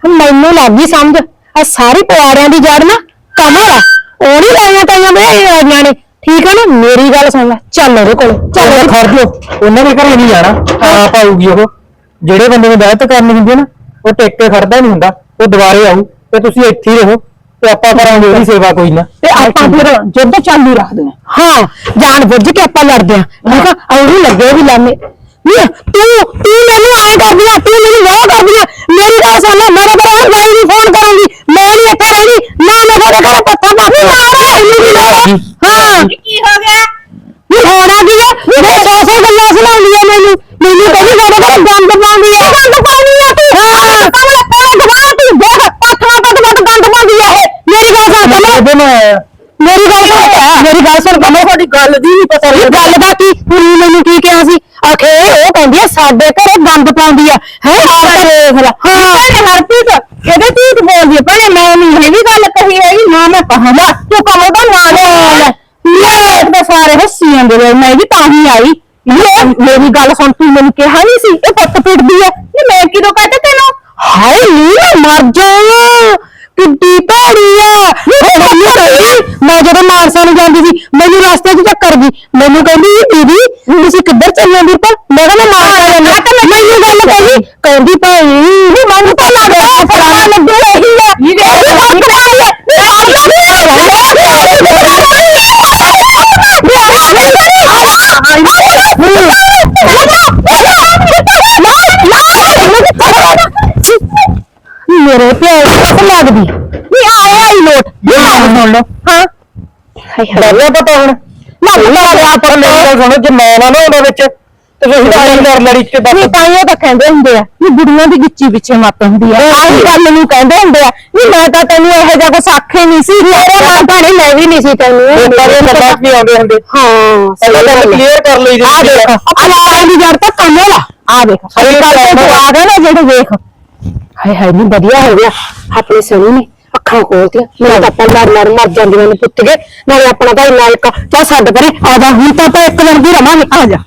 ਮੈਨੂੰ ਲੱਗ ਗਈ ਸਮਝ। ਆ ਸਾਰੀ ਪੁਆੜਿਆਂ ਦੀ ਜੜ ਨਾ ਕਮਲ ਆ ਉਹ ਨਹੀਂ ਲਾਈਆਂ ਤਾਈਆਂ ਬਣਾਈਆਂ ਨੇ। ਠੀਕ ਹੈ ਨਾ? ਮੇਰੀ ਗੱਲ ਸੁਣ ਲੈ। ਚੱਲ ਉਹਦੇ ਕੋਲ। ਚੱਲ ਚੱਲ ਖੜ ਜਾਓ। ਉਹਨਾਂ ਦੇ ਘਰੇ ਨਹੀਂ ਜਾਣਾ। ਆਪ ਆਊਗੀ ਉਹ। ਜਿਹੜੇ ਬੰਦੇ ਨੇ ਦਾਇਤ ਕਰਨੀ ਹੁੰਦੀ ਹੈ ਨਾ ਉਹ ਟਿਕ ਕੇ ਖੜਦਾ ਨਹੀਂ ਹੁੰਦਾ। ਉਹ ਦੁਬਾਰੇ ਆਊ ਤੇ ਤੁਸੀਂ ਇੱਥੇ ਹੀ ਰਹੋ। ਤੇ ਆਪਾਂ ਕਰਾਂਗੇ ਉਹਦੀ ਸੇਵਾ ਕੋਈ ਨਾ। ਤੇ ਆਪਾਂ ਫਿਰ ਜੁੱਧ ਚਾਲੂ ਰੱਖਦੇ ਹਾਂ। ਹਾਂ ਜਾਣ ਬੁੱਝ ਕੇ ਆਪਾਂ ਲੜਦੇ ਆ ਮੈਂ ਕਿਹਾ ਔਰੂ ਲੱਗੇ ਵੀ ਲਾਨੇ ਨਹੀਂ ਤੂੰ ਤੂੰ ਮੈਨੂੰ ਆਏ ਕਰਦੀ ਆ ਤੂੰ ਮੈਨੂੰ ਨਾ ਕਰਦੀ ਆ। ਮੇਰੀ ਗੱਲ ਸੁਣ ਲੈ ਮੇਰੇ ਕੋਲ ਹੁਣ ਬਾਈ ਨੂੰ ਫੋਨ ਕਰੂੰਗੀ। ਮੈਂ ਨਹੀਂ ਇੱਥੇ ਰਹਿਣੀ ਨਾ ਮੈਂ ਤੁਹਾਡੇ ਘਰ ਪੱਥਾ ਪਾਣੀ ਮਾਰਾ ਇਹਨੂੰ ਵੀ ਲੋੜ ਆ। ਹਾਂ ਕੀ ਹੋ ਗਿਆ ਵੀ ਹੋਣਾ ਕੀ ਆ ਮੈਂ ਸੌ ਸੌ ਗੱਲਾਂ ਸੁਣਾਉਂਦੀ ਆ ਮੈਨੂੰ ਮੈਨੂੰ ਕਹਿੰਦੀ ਸਾਡੇ ਘਰ ਗੰਦ ਪਾਉਂਦੀ ਆ ਗੰਦ ਪਾਉਂਦੀ ਆ ਤੂੰ ਹਾਂ ਕਮਲ ਤੇਰੇ ਗਵਾਹ ਤੂੰ ਦੇਖ ਪੱਥਵਾ ਪੱਟ ਪੱਟ ਗੰਦ ਪਾਉਂਦੀ ਆ ਇਹ ਮੇਰੀ ਗੱਲ ਸੁਣ ਕਮਲ ਬੇਬੇ ਮੈਂ ਆਇਆ ਮੇਰੀ ਗੱਲ ਸੁਣ ਮੇਰੀ ਗੱਲ ਸੁਣ ਕਮਲ ਤੁਹਾਡੀ ਗੱਲ ਦੀ ਨਹੀਂ ਪਤਾ ਲੱਗ ਗੱਲ ਦਾ ਕੀ? ਕੁੜੀ ਮੈਨੂੰ ਕੀ ਕਿਹਾ ਸੀ? ਆਖੇ ਉਹ ਕਹਿੰਦੀ ਆ ਸਾਡੇ ਘਰੇ ਗੰਦ ਪਾਉਂਦੀ ਆ। ਹੈ? ਤਾਂ ਦੇਖ ਲੈ। ਹਾਂ। ਹਰਪ੍ਰੀਤ ਇਹਦੇ ਝੂਠ ਬੋਲਦੀ ਆ। ਭੈਣੇ ਮੈਂ ਨਹੀਂ ਹੈਗੀ ਗੱਲ ਕਹੀ ਹੈਗੀ ਨਾ ਮੈਂ ਕਹਾਂ। ਤੂੰ ਕਮਲ ਦਾ ਨਾਂ ਲੈ। ਲੈ ਲੈ ਤਾਂ ਸਾਰੇ ਹੱਸੀ ਜਾਂਦੇ ਨੇ ਮੈਂ ਵੀ ਤਾਂ ਹੀ ਆਈ। ਮੇਰੀ ਗੱਲ ਸੁਣ ਤੂੰ ਮੈਨੂੰ ਕਿਹਾ ਨਹੀਂ ਸੀ? ਇਹ ਪੁੱਤ ਪਿੱਟਦੀ ਆ। ਇਹ ਮੈਂ ਕਿਦੋਂ ਕਹਤੇ ਤੈਨੂੰ ਹਾਏ ਨੀ ਮੈਂ ਮਰ ਜਾ ਕਿੱਡੀ ਭੈੜੀ ਆ। ਉਹ ਮੈਨੂੰ ਕਹਿੰਦੀ ਮੈਂ ਜਦੋਂ ਮਾਨਸਾ ਨੂੰ ਜਾਂਦੀ ਸੀ ਮੈਨੂੰ ਰਸਤੇ 'ਚ ਮੈਨੂੰ ਕਹਿੰਦੀ ਦੀਦੀ ਤੁਸੀਂ ਕਿੱਧਰ ਚੱਲੇ ਹੋ ਪਰ ਮੈਂ ਕਿਹਾ ਮੈਂ ਮਾਨਸਾ ਜਾਂਦੀ ਹਾਂ। ਮੈਨੂੰ ਗੱਲ ਕਹੀ ਕਹਿੰਦੀ ਭਾਈ ਨੀ ਮੈਨੂੰ ਤਾਂ ਲੱਗਦਾ ਫੜਾ ਲੱਗੇ ਰਹੀ ਆ। ਇਹ ਹੱਥ ਨਾਲ ਆ। ਮੇਰੇ ਪਿਆਰ ਦੀ ਲੱਗਦੀ। ਨਹੀਂ ਆਏ ਆਈ ਲੋਟ। ਇਹ ਗੱਲ ਸੁਣ ਲਓ। ਹਾਂ ਡਰਿਆ ਪਤਾ ਹੁਣ। ਨਾ ਨਾ ਪਰ ਮੇਰੀ ਗੱਲ ਸੁਣੋ ਜੇ ਮੈਂ ਨਾ ਨਾ ਉਹਦੇ ਵਿੱਚ ਤੇ ਤੁਸੀਂ ਤਾਂ ਆਈ ਲੜ ਲੜੀ ਕੇ ਨਹੀਂ ਬਸ। ਤਾਂ ਇਹ ਤਾਂ ਕਹਿੰਦੇ ਹੁੰਦੇ ਆ ਵੀ ਬੁੜੀਆਂ ਦੀ ਗਿੱਚੀ ਪਿੱਛੇ ਮੱਤ ਹੁੰਦੀ ਆ। ਆਹੀ ਗੱਲ ਨੂੰ ਕਹਿੰਦੇ ਹੁੰਦੇ ਆ। ਵੀ ਮੈਂ ਤਾਂ ਤੈਨੂੰ ਇਹੋ ਜਿਹਾ ਕੁਛ ਆਖੇ ਨਹੀਂ ਸੀ। ਤੇਰੇ ਮਾਂ ਭੈਣੇ ਮੈਂ ਵੀ ਨਹੀਂ ਸੀ ਤੈਨੂੰ ਲੋਕਾਂ ਦੇ ਮਜ਼ਾਕ ਵੀ ਆਉਂਦੇ ਹੁੰਦੇ ਹਾਂ ਸਹੀ ਗੱਲ ਕਲੀਅਰ ਕਰ ਲਈ ਆ ਦੇਖ ਅਲਾਰਾਂ ਦੀ ਜੜ ਤਾਂ ਕਮਲ ਆ। ਆ ਦੇਖ। ਸਹੀ ਅਰੇ ਗੱਲ ਕੱਲ ਹੈ। ਤੋਂ ਆ ਗਿਆ ਨਾ ਜਿਹੜੇ ਵੇਖ। ਹਾਏ ਹਾਏ ਨਹੀਂ ਵਧੀਆ ਹੋ ਗਿਆ। ਆਪਣੇ ਸਣੀ ਨੇ। ਅੱਖਾਂ ਖੋਲਤੀਆਂ ਮੈਂ ਤਾਂ ਆਪਾਂ ਲੜ ਲੜ ਮਰ ਜਾਂਦੀਆਂ ਨੇ ਪੁੱਤ ਕੇ ਨਾਲੇ ਆਪਣਾ ਭਾਈ ਨਾਲਕਾ ਚਾ ਛੱਡ ਪਰੇ ਆ ਜਾ ਹੁਣ ਤਾਂ ਆਪਾਂ ਇੱਕ ਦਿਨ ਦੀ ਰਵਾਂਗੇ। ਆ ਜਾ।